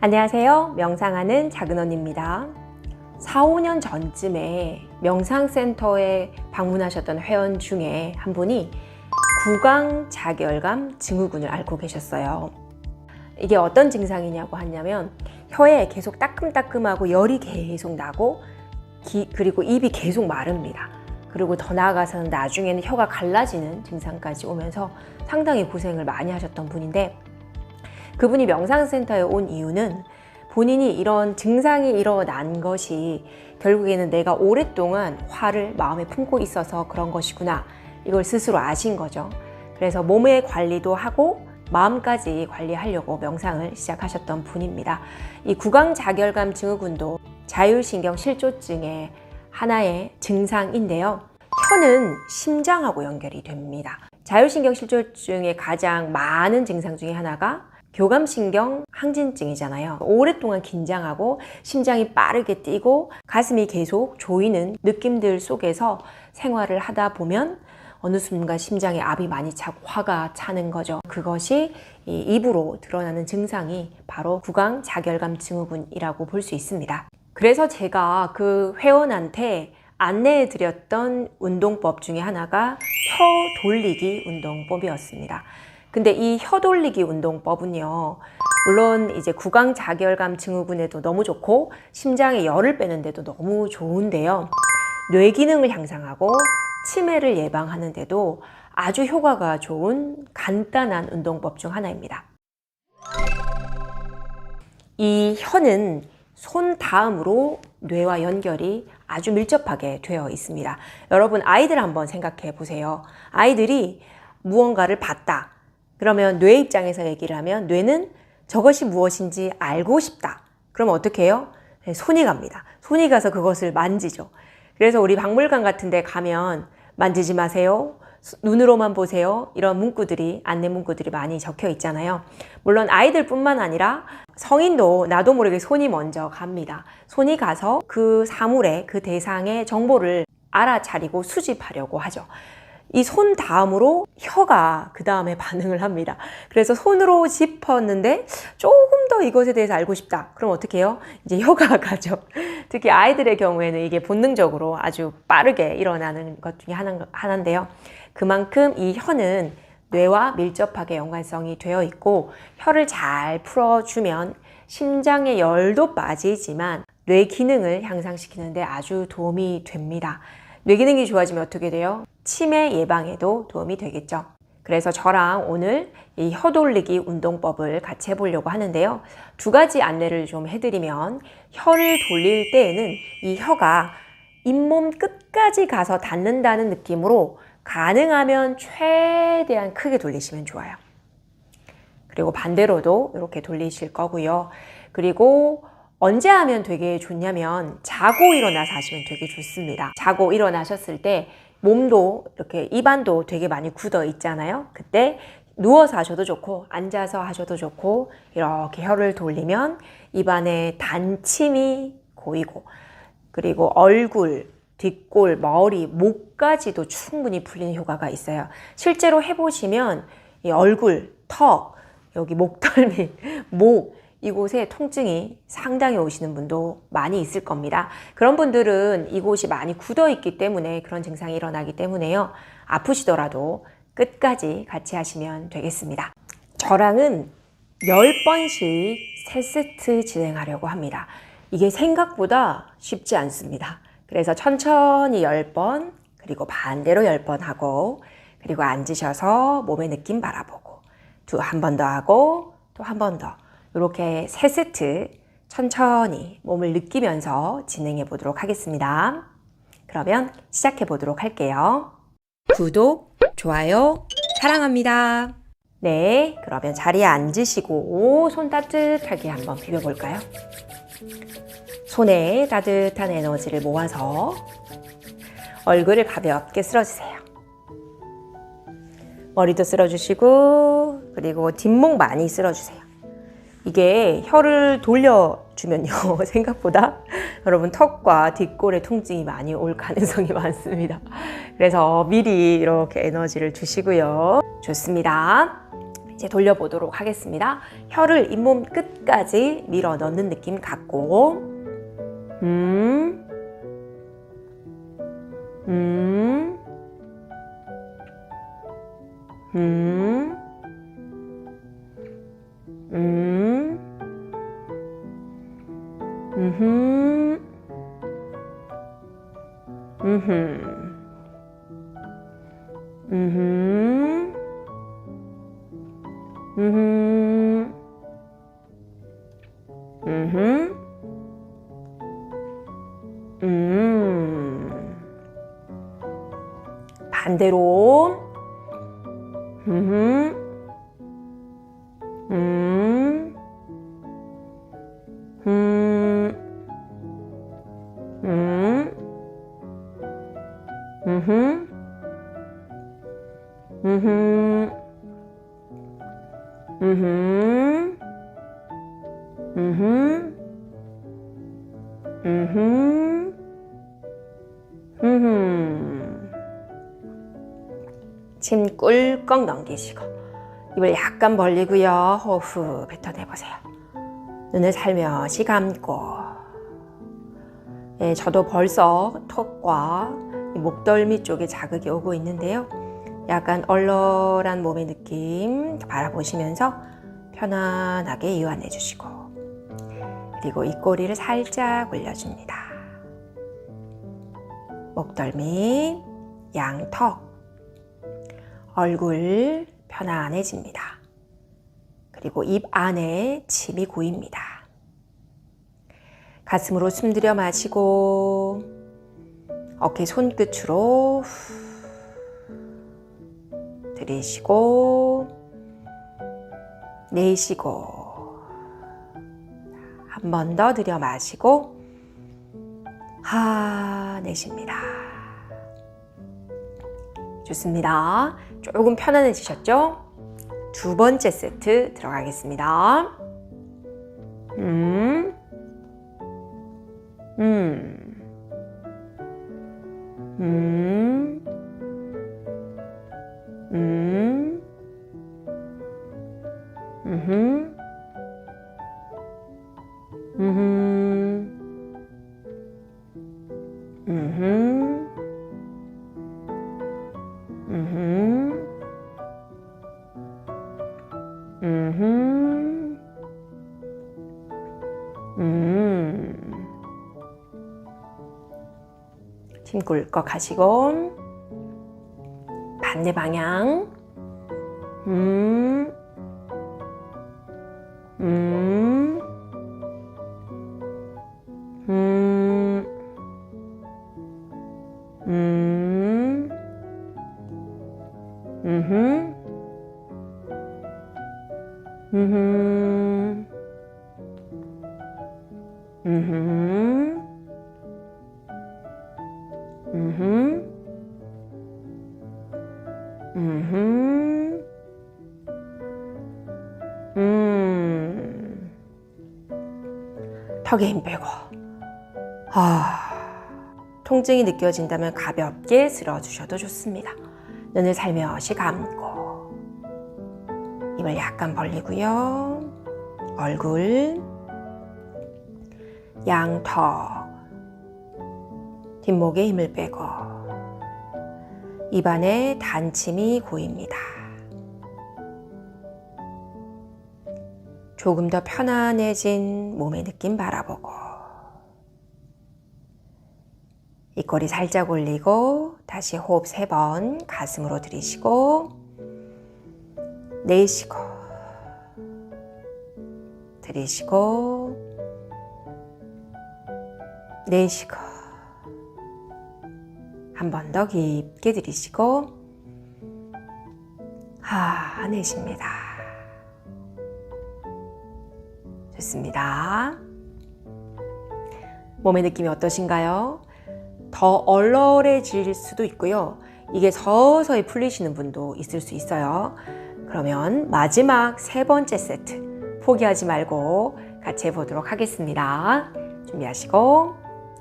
안녕하세요. 명상하는 작은 언니입니다. 4, 5년 전쯤에 명상센터에 방문하셨던 회원 중에 한 분이 구강 자결감 증후군을 앓고 계셨어요. 이게 어떤 증상이냐고 하냐면 혀에 계속 따끔따끔하고 열이 계속 나고 기- 그리고 입이 계속 마릅니다. 그리고 더 나아가서는 나중에는 혀가 갈라지는 증상까지 오면서 상당히 고생을 많이 하셨던 분인데 그분이 명상센터에 온 이유는 본인이 이런 증상이 일어난 것이 결국에는 내가 오랫동안 화를 마음에 품고 있어서 그런 것이구나. 이걸 스스로 아신 거죠. 그래서 몸의 관리도 하고 마음까지 관리하려고 명상을 시작하셨던 분입니다. 이 구강자결감 증후군도 자율신경 실조증의 하나의 증상인데요. 혀는 심장하고 연결이 됩니다. 자율신경 실조증의 가장 많은 증상 중에 하나가 교감신경 항진증이잖아요. 오랫동안 긴장하고 심장이 빠르게 뛰고 가슴이 계속 조이는 느낌들 속에서 생활을 하다 보면 어느 순간 심장에 압이 많이 차고 화가 차는 거죠. 그것이 이 입으로 드러나는 증상이 바로 구강 자결감 증후군이라고 볼 수 있습니다. 그래서 제가 그 회원한테 안내해 드렸던 운동법 중에 하나가 혀 돌리기 운동법이었습니다. 근데 이 혀 돌리기 운동법은요. 물론 이제 구강 자결감 증후군에도 너무 좋고 심장에 열을 빼는데도 너무 좋은데요. 뇌 기능을 향상하고 치매를 예방하는데도 아주 효과가 좋은 간단한 운동법 중 하나입니다. 이 혀는 손 다음으로 뇌와 연결이 아주 밀접하게 되어 있습니다. 여러분 아이들 한번 생각해 보세요. 아이들이 무언가를 봤다. 그러면 뇌 입장에서 얘기를 하면 뇌는 저것이 무엇인지 알고 싶다. 그럼 어떻게 해요? 네, 손이 갑니다. 손이 가서 그것을 만지죠. 그래서 우리 박물관 같은 데 가면 만지지 마세요. 눈으로만 보세요. 이런 문구들이, 안내 문구들이 많이 적혀 있잖아요. 물론 아이들 뿐만 아니라 성인도 나도 모르게 손이 먼저 갑니다. 손이 가서 그 사물의, 그 대상의 정보를 알아차리고 수집하려고 하죠. 이 손 다음으로 혀가 그 다음에 반응을 합니다. 그래서 손으로 짚었는데 조금 더 이것에 대해서 알고 싶다. 그럼 어떻게 해요? 이제 혀가 가죠. 특히 아이들의 경우에는 이게 본능적으로 아주 빠르게 일어나는 것 중에 하나, 하나인데요. 그만큼 이 혀는 뇌와 밀접하게 연관성이 되어 있고 혀를 잘 풀어주면 심장의 열도 빠지지만 뇌 기능을 향상시키는데 아주 도움이 됩니다. 뇌 기능이 좋아지면 어떻게 돼요? 치매 예방에도 도움이 되겠죠. 그래서 저랑 오늘 이 혀 돌리기 운동법을 같이 해보려고 하는데요. 두 가지 안내를 좀 해드리면 혀를 돌릴 때에는 이 혀가 잇몸 끝까지 가서 닿는다는 느낌으로 가능하면 최대한 크게 돌리시면 좋아요. 그리고 반대로도 이렇게 돌리실 거고요. 그리고 언제 하면 되게 좋냐면 자고 일어나서 하시면 되게 좋습니다. 자고 일어나셨을 때 몸도 이렇게 입안도 되게 많이 굳어 있잖아요. 그때 누워서 하셔도 좋고 앉아서 하셔도 좋고 이렇게 혀를 돌리면 입안에 단침이 고이고 그리고 얼굴, 뒷골, 머리, 목까지도 충분히 풀리는 효과가 있어요. 실제로 해보시면 이 얼굴, 턱, 여기 목덜미, 목 이곳에 통증이 상당히 오시는 분도 많이 있을 겁니다. 그런 분들은 이곳이 많이 굳어 있기 때문에 그런 증상이 일어나기 때문에요. 아프시더라도 끝까지 같이 하시면 되겠습니다. 저랑은 10번씩 3세트 진행하려고 합니다. 이게 생각보다 쉽지 않습니다. 그래서 천천히 10번, 그리고 반대로 10번 하고, 그리고 앉으셔서 몸의 느낌 바라보고, 두 한 번 더 하고, 또 한 번 더. 이렇게 세 세트 천천히 몸을 느끼면서 진행해 보도록 하겠습니다. 그러면 시작해 보도록 할게요. 구독, 좋아요, 사랑합니다. 네, 그러면 자리에 앉으시고 손 따뜻하게 한번 비벼볼까요? 손에 따뜻한 에너지를 모아서 얼굴을 가볍게 쓸어주세요. 머리도 쓸어주시고 그리고 뒷목 많이 쓸어주세요. 이게 혀를 돌려주면요. 생각보다 여러분 턱과 뒷골에 통증이 많이 올 가능성이 많습니다. 그래서 미리 이렇게 에너지를 주시고요. 좋습니다. 이제 돌려보도록 하겠습니다. 혀를 잇몸 끝까지 밀어 넣는 느낌 음, 음, 음, 음, 반대로. 음. 음. 음. 음. 음흠. 음흠. 음 침 꿀꺽 넘기시고 입을 약간 벌리고요. 호흡 뱉어내보세요. 눈을 살며시 감고 예, 저도 벌써 턱과 이 목덜미 쪽에 자극이 오고 있는데요. 약간 얼얼한 몸의 느낌 바라보시면서 편안하게 이완해 주시고 그리고 입꼬리를 살짝 올려줍니다. 목덜미, 양턱, 얼굴 편안해집니다. 그리고 입 안에 침이 고입니다. 가슴으로 숨 들여 마시고 어깨 손끝으로 후 들이쉬고 내쉬고 한 번 더 들여 마시고 하 내쉽니다. 좋습니다. 조금 편안해지셨죠? 두 번째 세트 들어가겠습니다. 음, 음, 음, 음, 음, 음, 침 꿀꺽 하시고 반대 방향. 음, 음, 음, 턱에 힘 빼고, 아, 통증이 느껴진다면 가볍게 쓸어주셔도 좋습니다. 눈을 살며시 감고, 입을 약간 벌리고요. 얼굴, 양턱, 뒷목에 힘을 빼고, 입안에 단침이 고입니다. 조금 더 편안해진 몸의 느낌 바라보고, 입꼬리 살짝 올리고, 다시 호흡 세 번 가슴으로 들이쉬고, 내쉬고, 들이쉬고, 내쉬고, 한 번 더 깊게 들이쉬고, 하, 내쉽니다. 좋습니다. 몸의 느낌이 어떠신가요? 더 얼얼해질 수도 있고요. 이게 서서히 풀리시는 분도 있을 수 있어요. 그러면 마지막 세 번째 세트 포기하지 말고 같이 해보도록 하겠습니다. 준비하시고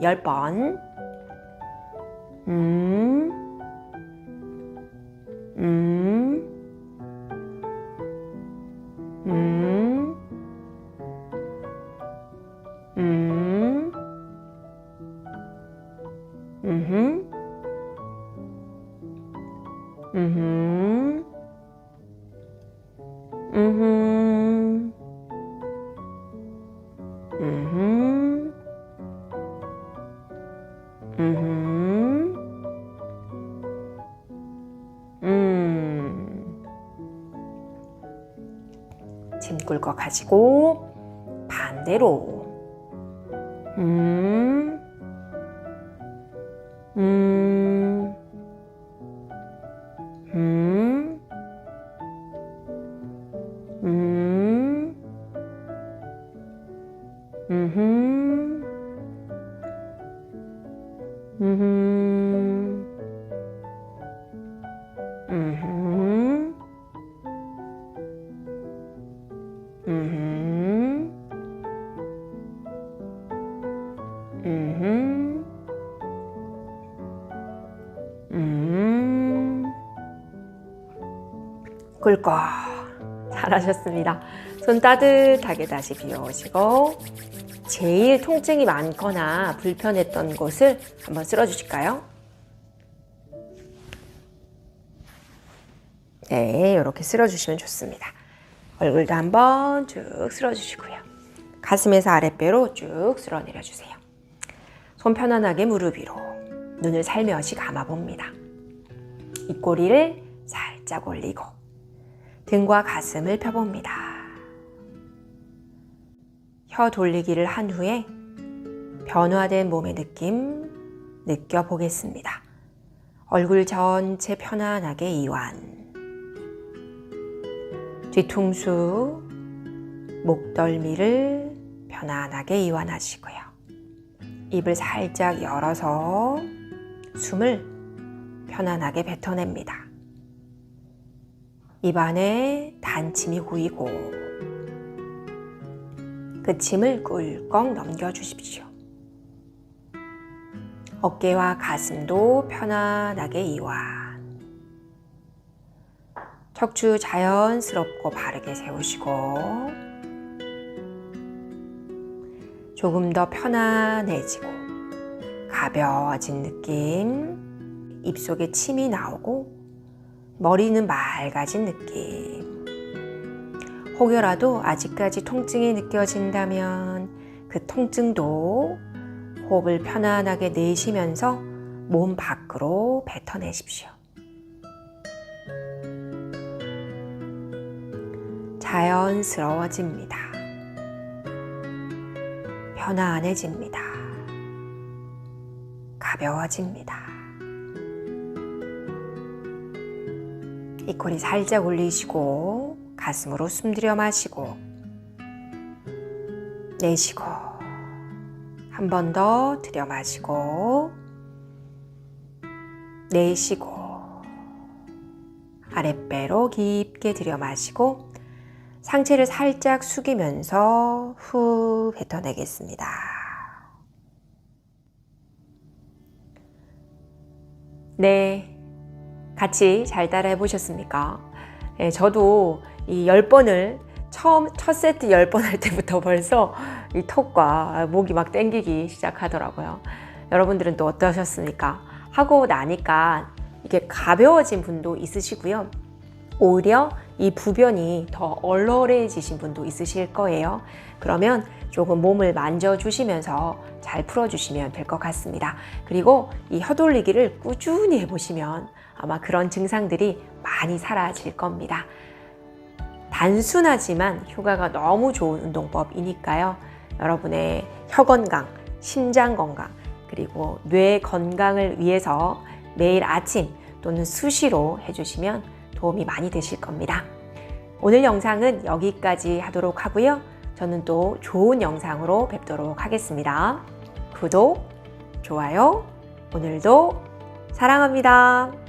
10번 М. М. М. М. Угу. Угу. Угу. Угу. Угу. 짐 꿀거 가지고 반대로. 음, 음, 음, 음, 음, 꿀꺽 잘하셨습니다. 손 따뜻하게 다시 비워오시고 제일 통증이 많거나 불편했던 곳을 한번 쓸어주실까요? 네, 이렇게 쓸어주시면 좋습니다. 얼굴도 한번 쭉 쓸어주시고요. 가슴에서 아랫배로 쭉 쓸어내려주세요. 손 편안하게 무릎 위로 눈을 살며시 감아봅니다. 입꼬리를 살짝 올리고 등과 가슴을 펴봅니다. 혀 돌리기를 한 후에 변화된 몸의 느낌 느껴보겠습니다. 얼굴 전체 편안하게 이완. 뒤통수, 목덜미를 편안하게 이완하시고요. 입을 살짝 열어서 숨을 편안하게 뱉어냅니다. 입안에 단침이 고이고 그 침을 꿀꺽 넘겨주십시오. 어깨와 가슴도 편안하게 이완. 척추 자연스럽고 바르게 세우시고 조금 더 편안해지고 가벼워진 느낌 입속에 침이 나오고 머리는 맑아진 느낌 혹여라도 아직까지 통증이 느껴진다면 그 통증도 호흡을 편안하게 내쉬면서 몸 밖으로 뱉어내십시오. 자연스러워집니다. 편안해집니다. 가벼워집니다. 입꼬리 살짝 올리시고 가슴으로 숨 들여 마시고 내쉬고 한 번 더 들여 마시고 내쉬고 아랫배로 깊게 들여 마시고 상체를 살짝 숙이면서 후 뱉어내겠습니다. 네. 같이 잘 따라 해 보셨습니까? 네, 저도 이 10번을 처음 첫 세트 10번 할 때부터 벌써 이 턱과 목이 막 땡기기 시작하더라고요. 여러분들은 또 어떠셨습니까? 하고 나니까 이게 가벼워진 분도 있으시고요. 오히려 이 부변이 더 얼얼해지신 분도 있으실 거예요. 그러면 조금 몸을 만져주시면서 잘 풀어주시면 될 것 같습니다. 그리고 이 혀돌리기를 꾸준히 해보시면 아마 그런 증상들이 많이 사라질 겁니다. 단순하지만 효과가 너무 좋은 운동법이니까요. 여러분의 혀 건강, 심장 건강, 그리고 뇌 건강을 위해서 매일 아침 또는 수시로 해주시면 도움이 많이 되실 겁니다. 오늘 영상은 여기까지 하도록 하고요. 저는 또 좋은 영상으로 뵙도록 하겠습니다. 구독, 좋아요, 오늘도 사랑합니다.